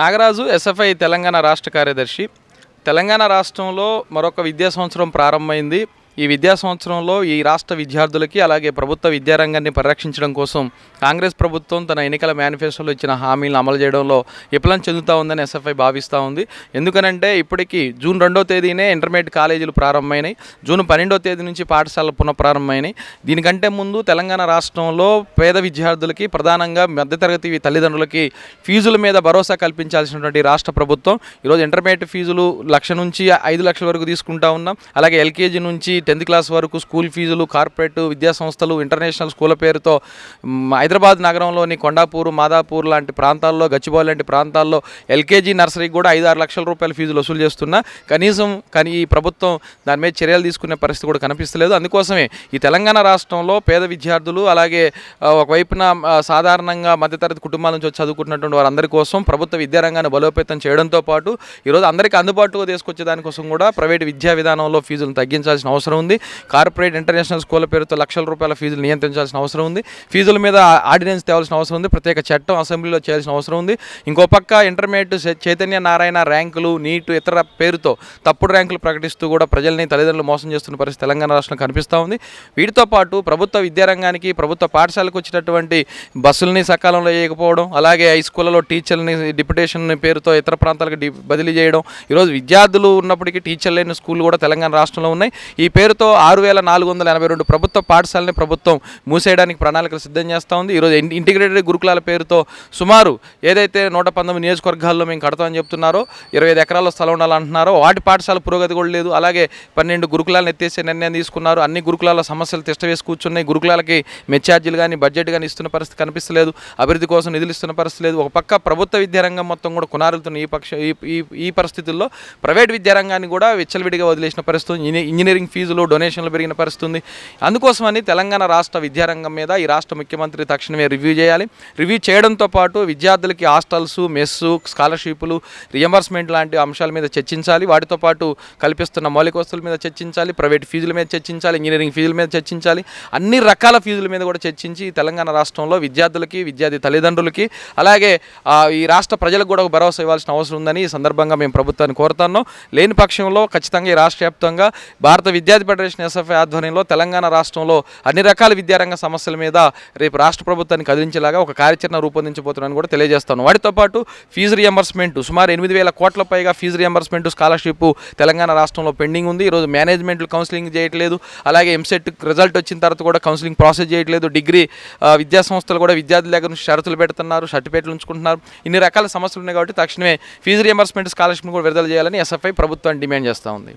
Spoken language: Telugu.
నాగరాజు ఎస్ఎఫ్ఐ తెలంగాణ రాష్ట్ర కార్యదర్శి. తెలంగాణ రాష్ట్రంలో మరొక విద్యా సంవత్సరం ప్రారంభమైంది. ఈ విద్యా సంవత్సరంలో ఈ రాష్ట్ర విద్యార్థులకి అలాగే ప్రభుత్వ విద్యారంగాన్ని పరిరక్షించడం కోసం కాంగ్రెస్ ప్రభుత్వం తన ఎన్నికల మేనిఫెస్టోలో ఇచ్చిన హామీలను అమలు చేయడంలో విఫలం చెందుతా ఉందని ఎస్ఎఫ్ఐ భావిస్తూ ఉంది. ఎందుకనంటే ఇప్పటికీ జూన్ రెండో తేదీనే ఇంటర్మీడియట్ కాలేజీలు ప్రారంభమైనాయి. జూన్ పన్నెండో తేదీ నుంచి పాఠశాలలు పునఃప్రారంభమైనాయి. దీనికంటే ముందు తెలంగాణ రాష్ట్రంలో పేద విద్యార్థులకి ప్రధానంగా మధ్యతరగతి తల్లిదండ్రులకి ఫీజుల మీద భరోసా కల్పించాల్సినటువంటి రాష్ట్ర ప్రభుత్వం ఈరోజు ఇంటర్మీడియట్ ఫీజులు లక్ష నుంచి ఐదు లక్షల వరకు తీసుకుంటా ఉన్నాం. అలాగే ఎల్కేజీ నుంచి టెన్త్ క్లాస్ వరకు స్కూల్ ఫీజులు కార్పొరేట్ విద్యా సంస్థలు ఇంటర్నేషనల్ స్కూల్ పేరుతో హైదరాబాద్ నగరంలోని కొండాపూర్ మాదాపూర్ లాంటి ప్రాంతాల్లో గచ్చిబౌలి లాంటి ప్రాంతాల్లో ఎల్కేజీ నర్సరీకి కూడా ఐదు ఆరు లక్షల రూపాయల ఫీజులు వసూలు చేస్తున్నా. కనీసం కానీ ఈ ప్రభుత్వం దాని మీద చర్యలు తీసుకునే పరిస్థితి కూడా కనిపిస్తలేదు. అందుకోసమే ఈ తెలంగాణ రాష్ట్రంలో పేద విద్యార్థులు అలాగే ఒకవైపున సాధారణంగా మధ్యతరగతి కుటుంబాల నుంచి వచ్చి చదువుకుంటున్నటువంటి వారందరి కోసం ప్రభుత్వ విద్యారంగాన్ని బలోపేతం చేయడంతో పాటు ఈరోజు అందరికీ అందుబాటులో తీసుకొచ్చే దానికోసం కూడా ప్రైవేట్ విద్యా విధానంలో ఫీజులను తగ్గించాల్సిన అవసరం ఉంది. కార్పొరేట్ ఇంటర్నేషనల్ స్కూల్ పేరుతో లక్షల రూపాయల ఫీజులు నియంత్రించాల్సిన అవసరం ఉంది. ఫీజుల మీద ఆర్డినెన్స్ తేవాల్సిన అవసరం ఉంది. ప్రత్యేక చట్టం అసెంబ్లీలో చేయాల్సిన అవసరం ఉంది. ఇంకో పక్క ఇంటర్మీడియట్ చైతన్య నారాయణ ర్యాంకులు నీటు ఇతర పేరుతో తప్పుడు ర్యాంకులు ప్రకటిస్తూ కూడా ప్రజల్ని తల్లిదండ్రులు మోసం చేస్తున్న పరిస్థితి తెలంగాణ రాష్ట్రం కనిపిస్తూ ఉంది. వీటితో పాటు ప్రభుత్వ విద్యారంగానికి ప్రభుత్వ పాఠశాలకు వచ్చినటువంటి బస్సుల్ని సకాలంలో వేయకపోవడం అలాగే హై స్కూళ్ళలో టీచర్ని డిప్యుటేషన్ పేరుతో ఇతర ప్రాంతాలకు బదిలీ చేయడం ఈరోజు విద్యార్థులు ఉన్నప్పటికీ టీచర్ లేని స్కూల్ కూడా తెలంగాణ రాష్ట్రంలో ఉన్నాయి. ఈ పేరుతో ఆరు వేల నాలుగు వందల ఎనభై రెండు ప్రభుత్వ పాఠశాలని ప్రభుత్వం మూసేయడానికి ప్రణాళికలు సిద్ధం చేస్తూ ఉంది. ఈరోజు ఇంటిగ్రేటెడ్ గురుకులాల పేరుతో సుమారు ఏదైతే నూట పంతొమ్మిది నియోజకవర్గాల్లో మేము కడతామని చెప్తున్నారో ఇరవై ఐదు ఎకరాల స్థలం ఉండాలంటున్నారో వాటి పాఠశాల పురోగతి కూడా లేదు. అలాగే పన్నెండు గురుకులాలను ఎత్తేసే నిర్ణయం తీసుకున్నారు. అన్ని గురుకులాల సమస్యలు తిష్టవేసి కూర్చున్నాయి గురుకులాలకి మెచ్చార్జీలు కానీ బడ్జెట్ కానీ ఇస్తున్న పరిస్థితి కనిపిస్తలేదు. అభివృద్ధి కోసం నిధులు ఇస్తున్న పరిస్థితి లేదు. ఒక పక్క ప్రభుత్వ విద్యారంగం మొత్తం కూడా కొనారుతున్న ఈ పక్ష ఈ ఈ- ఈ పరిస్థితుల్లో ప్రైవేట్ విద్యారంగాన్ని కూడా విచ్చలవిడిగా వదిలేసిన పరిస్థితి ఇంజనీరింగ్ ఫీజు ఫీజులు డొనేషన్లు పెరిగిన పరిస్థితి ఉంది అందుకోసమని తెలంగాణ రాష్ట్ర విద్యారంగం మీద ఈ రాష్ట్ర ముఖ్యమంత్రి తక్షణమే రివ్యూ చేయాలి. రివ్యూ చేయడంతో పాటు విద్యార్థులకి హాస్టల్స్ మెస్సు స్కాలర్షిప్లు రియంబర్స్మెంట్ లాంటి అంశాల మీద చర్చించాలి. వాటితో పాటు కల్పిస్తున్న మౌలిక వస్తువుల మీద చర్చించాలి. ప్రైవేట్ ఫీజుల మీద చర్చించాలి. ఇంజనీరింగ్ ఫీజుల మీద చర్చించాలి. అన్ని రకాల ఫీజుల మీద కూడా చర్చించి తెలంగాణ రాష్ట్రంలో విద్యార్థులకి విద్యార్థి తల్లిదండ్రులకి అలాగే ఈ రాష్ట్ర ప్రజలకు కూడా ఒక భరోసా ఇవ్వాల్సిన అవసరం ఉందని ఈ సందర్భంగా మేము ప్రభుత్వాన్ని కోరుతున్నాం. లేని పక్షంలో ఖచ్చితంగా ఈ రాష్ట్ర వ్యాప్తంగా భారత విద్యార్థి ఫెడరేషన్ ఎస్ఎఫ్ఐ ఆధ్వర్యంలో తెలంగాణ రాష్ట్రంలో అన్ని రకాల విద్యారంగ సమస్యల మీద రేపు రాష్ట్ర ప్రభుత్వాన్ని కదిలించేలాగా ఒక కార్యాచరణ రూపొందించబోతున్నాను కూడా తెలియజేస్తాను. వాటితో పాటు ఫీజు రియంబర్స్మెంట్ సుమారు ఎనిమిది వేల కోట్ల పైగా ఫీజు రియంబర్స్మెంట్ స్కాలర్షిప్ తెలంగాణ రాష్ట్రంలో పెండింగ్ ఉంది. ఈరోజు మేనేజ్మెంట్లు కౌన్సిలింగ్ చేయట్లేదు. అలాగే ఎంసెట్ రిజల్ట్ వచ్చిన తర్వాత కూడా కౌన్సిలింగ్ ప్రాసెస్ చేయట్లేదు. డిగ్రీ విద్యాసంస్థలు విద్యా సంస్థలు కూడా విద్యార్థుల దగ్గర నుంచి షరతులు పెడుతున్నారు సర్టిఫికేట్లు ఉంచుకుంటున్నారు. ఇన్ని రకాల సమస్యలు ఉన్నాయి కాబట్టి తక్షణమే ఫీజు రియంబర్స్మెంట్ స్కాలర్షిప్ కూడా విడుదల చేయాలని ఎస్ఎఫ్ఐ ప్రభుత్వాన్ని డిమాండ్ చేస్తూ ఉంది.